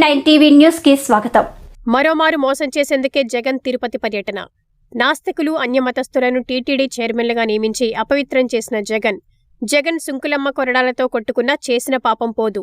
Nine TV న్యూస్కి స్వాగతం. మరోమారు మోసం చేసేందుకే జగన్ తిరుపతి పర్యటన. నాస్తికులు అన్యమతస్థులను టీటీడీ చైర్మన్లుగా నియమించి అపవిత్రం చేసిన జగన్ జగన్ సుంకులమ్మ కొరడాలతో కొట్టుకున్న చేసిన పాపం పోదు.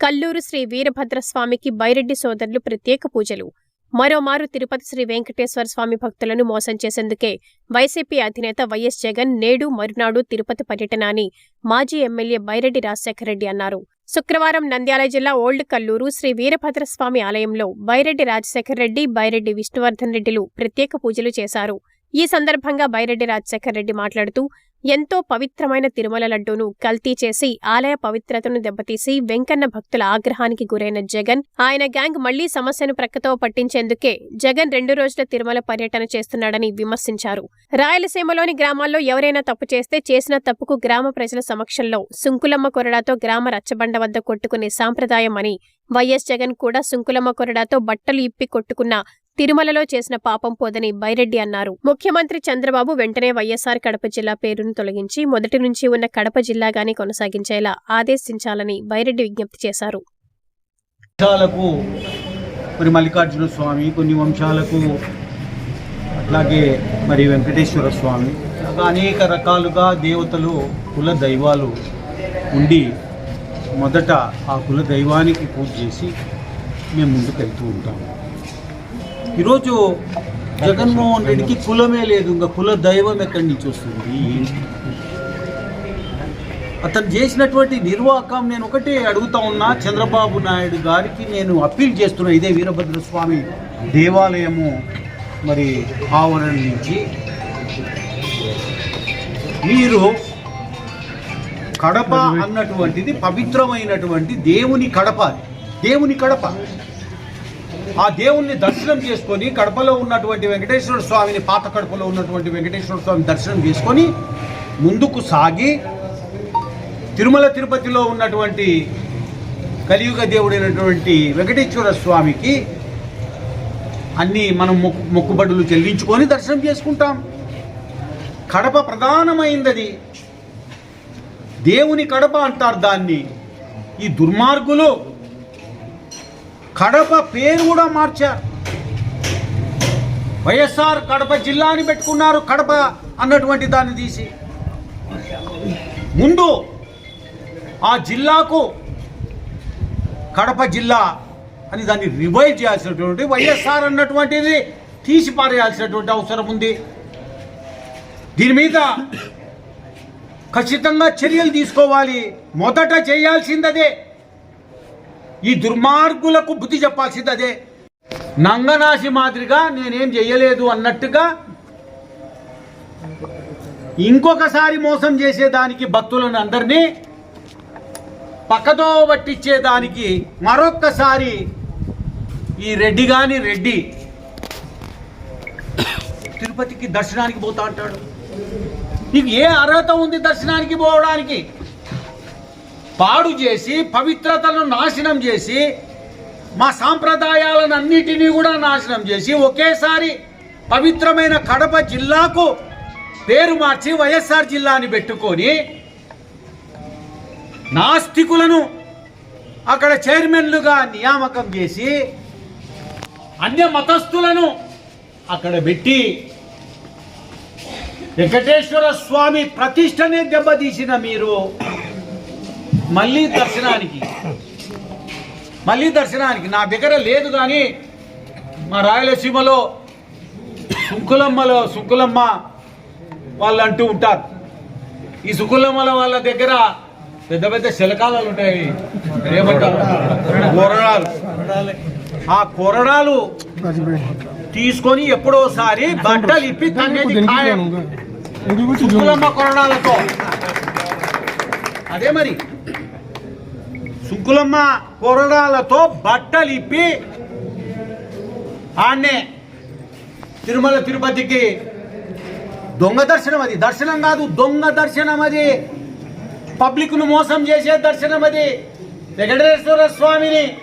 కల్లూరు శ్రీ వీరభద్రస్వామికి బైరెడ్డి సోదరులు ప్రత్యేక పూజలు. మరోమారు తిరుపతి శ్రీ వెంకటేశ్వర స్వామి భక్తులను మోసం చేసేందుకే వైసీపీ అధినేత వైఎస్ జగన్ నేడు మరునాడు తిరుపతి పర్యటన అని మాజీ ఎమ్మెల్యే బైరెడ్డి రాజశేఖర రెడ్డి అన్నారు. శుక్రవారం నంద్యాల జిల్లా ఓల్డ్ కల్లూరు శ్రీ వీరభద్రస్వామి ఆలయంలో బైరెడ్డి రాజశేఖర రెడ్డి బైరెడ్డి విష్ణువర్ధన్ రెడ్డిలు ప్రత్యేక పూజలు చేశారు. ఈ సందర్భంగా బైరెడ్డి రాజశేఖర రెడ్డి మాట్లాడుతూ ఎంతో పవిత్రమైన తిరుమల లడ్డూను కల్తీ చేసి ఆలయ పవిత్రతను దెబ్బతీసి వెంకన్న భక్తుల ఆగ్రహానికి గురైన జగన్ ఆయన గ్యాంగ్ మళ్ళీ సమస్యను ప్రక్కతో పట్టించేందుకే జగన్ రెండు రోజుల తిరుమల పర్యటన చేస్తున్నాడని విమర్శించారు. రాయలసీమలోని గ్రామాల్లో ఎవరైనా తప్పు చేస్తే చేసిన తప్పుకు గ్రామ ప్రజల సమక్షంలో సుంకులమ్మ కొరడాతో గ్రామ రచ్చబండ వద్ద కొట్టుకునే సాంప్రదాయం అని వైఎస్ జగన్ కూడా సుంకులమ్మ కొరడాతో బట్టలు ఇప్పి కొట్టుకున్న తిరుమలలో చేసిన పాపం పోదని బైరెడ్డి అన్నారు. ముఖ్యమంత్రి చంద్రబాబు వెంటనే వైఎస్ఆర్ కడప జిల్లా పేరును తొలగించి మొదటి నుంచి ఉన్న కడప జిల్లాగానే కొనసాగించేలా ఆదేశించాలని బైరెడ్డి విజ్ఞప్తి చేశారు. వంశాలకు మరి మల్లికార్జున స్వామి కొన్ని వంశాలకు అట్లాగే మరి వెంకటేశ్వర స్వామి అనేక రకాలుగా దేవతలు కుల దైవాలు ఉండి మొదట ఆ కుల దైవానికి పూజ చేసి మేము ముందుకు వెళ్తూ ఉంటాము. ఈరోజు జగన్మోహన్ రెడ్డికి కులమే లేదు ఇంకా కుల దైవం ఎక్కడి నుంచి వస్తుంది? అతను చేసినటువంటి నిర్వాహకం నేను ఒకటే అడుగుతా ఉన్నా చంద్రబాబు నాయుడు గారికి నేను అప్పీల్ చేస్తున్నా ఇదే వీరభద్ర స్వామి దేవాలయము మరి ఆవరణ నుంచి. మీరు కడప అన్నటువంటిది పవిత్రమైనటువంటి దేవుని కడప. దేవుని కడప. ఆ దేవుణ్ణి దర్శనం చేసుకొని కడపలో ఉన్నటువంటి వెంకటేశ్వర స్వామిని పాత కడపలో ఉన్నటువంటి వెంకటేశ్వర స్వామి దర్శనం చేసుకొని ముందుకు సాగి తిరుమల తిరుపతిలో ఉన్నటువంటి కలియుగ దేవుడైనటువంటి వెంకటేశ్వర స్వామికి అన్నీ మనం మొక్కు మొక్కుబడులు చెల్లించుకొని దర్శనం చేసుకుంటాం. కడప ప్రధానమైందది. దేవుని కడప అంటారు దాన్ని. ఈ దుర్మార్గులు కడప పేరు కూడా మార్చారు. వైఎస్ఆర్ కడప జిల్లా అని పెట్టుకున్నారు కడప అన్నటువంటి దాన్ని తీసి. ముందు ఆ జిల్లాకు కడప జిల్లా అని దాన్ని రివైవ్ చేయాల్సినటువంటి వైఎస్ఆర్ అన్నటువంటిది తీసి పారేయాల్సినటువంటి అవసరం ఉంది. దీని మీద ఖచ్చితంగా చర్యలు తీసుకోవాలి. మొదట చేయాల్సిందదే. ఈ దుర్మార్గులకు బుద్ధి చెప్పాల్సింది అదే. నంగనాశి మాదిరిగా నేనేం చెయ్యలేదు అన్నట్టుగా ఇంకొకసారి మోసం చేసేదానికి భక్తులను అందరినీ పక్కతో పట్టించేదానికి మరొక్కసారి ఈ రెడ్డి గాని రెడ్డి తిరుపతికి దర్శనానికి పోతా అంటాడు. నీకు ఏ అర్హత ఉంది దర్శనానికి పోవడానికి? పాడు చేసి పవిత్రతను నాశనం చేసి మా సాంప్రదాయాలను అన్నిటినీ కూడా నాశనం చేసి ఒకేసారి పవిత్రమైన కడప జిల్లాకు పేరు మార్చి వైఎస్ఆర్ జిల్లాని పెట్టుకొని నాస్తికులను అక్కడ చైర్మన్లుగా నియామకం చేసి అన్య మతస్థులను అక్కడ పెట్టి వెంకటేశ్వర స్వామి ప్రతిష్టనే దెబ్బతీసిన మీరు మళ్ళీ దర్శనానికి. మళ్ళీ దర్శనానికి. నా దగ్గర లేదు కానీ మా రాయలసీమలో సుంకులమ్మలో సుంకులమ్మ వాళ్ళు అంటూ ఉంటారు. ఈ సుంకులమ్మల వాళ్ళ దగ్గర పెద్ద పెద్ద శిలకాలు ఉంటాయి. ఏమంటారు? కొరడాలు. ఆ కొరడాలు తీసుకొని ఎప్పుడోసారి బట్టలు ఇప్పి తన్నేది. సుంకులమ్మ కొరడాలతో. అదే మరి. సుంకులమ్మ కొరడాలతో బట్టలు ఇప్పి ఆడనే తిరుమల తిరుపతికి. దొంగ దర్శనం అది. దర్శనం కాదు దొంగ దర్శనం అది. పబ్లిక్ను మోసం చేసే దర్శనం అది. వెంకటేశ్వర స్వామిని.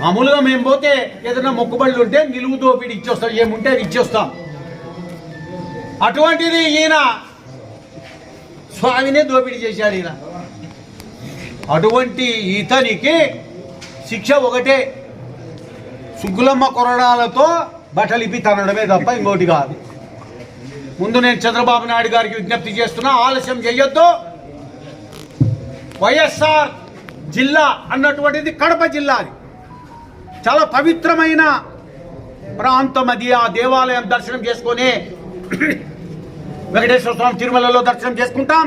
మామూలుగా మేము పోతే ఏదైనా మొక్కుబళ్ళు ఉంటే నిలువు దోపిడి ఇచ్చేస్తాం ఏముంటే అది ఇచ్చేస్తాం. అటువంటిది ఈయన. స్వామినే దోపిడీ చేశాడు ఈయన. అటువంటి ఇతనికి శిక్ష ఒకటే. సుగ్గులమ్మ కొరడాలతో బట్టలిపి తనడమే తప్ప ఇంకోటి కాదు. ముందు నేను చంద్రబాబు నాయుడు గారికి విజ్ఞప్తి చేస్తున్నా ఆలస్యం చేయొద్దు వైఎస్ఆర్ జిల్లా అన్నటువంటిది కడప జిల్లా అది చాలా పవిత్రమైన ప్రాంతం అది. ఆ దేవాలయం దర్శనం చేసుకొని వెంకటేశ్వర స్వామి తిరుమలలో దర్శనం చేసుకుంటాం.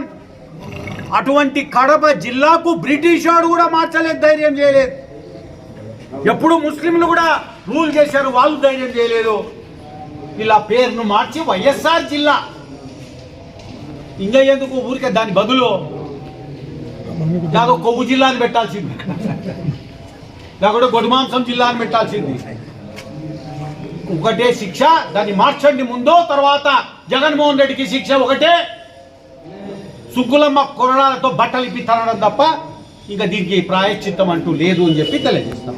అటువంటి కడప జిల్లాకు బ్రిటిష్ వాడు కూడా మార్చలేదు ధైర్యం చేయలేదు. ఎప్పుడు ముస్లింలు కూడా రూల్ చేశారు వాళ్ళు ధైర్యం చేయలేదు. ఇలా పేరును మార్చి వైఎస్ఆర్ జిల్లా. ఇంకా ఎందుకు ఊరికే దాని బదులు? లేకపోతే కొవ్వు జిల్లా అని పెట్టాల్సింది. లేకపోతే గొడమాంసం జిల్లా అని పెట్టాల్సింది. ఒకటే శిక్ష దాన్ని మార్చండి ముందో తర్వాత జగన్మోహన్ రెడ్డికి శిక్ష ఒకటే. సుగ్గులమ్మ కొరడాలతో బట్టలు ఇప్పి తనడం తప్ప ఇంకా దీనికి ప్రాయశ్చిత్తం అంటూ లేదు అని చెప్పి తెలియజేస్తాం.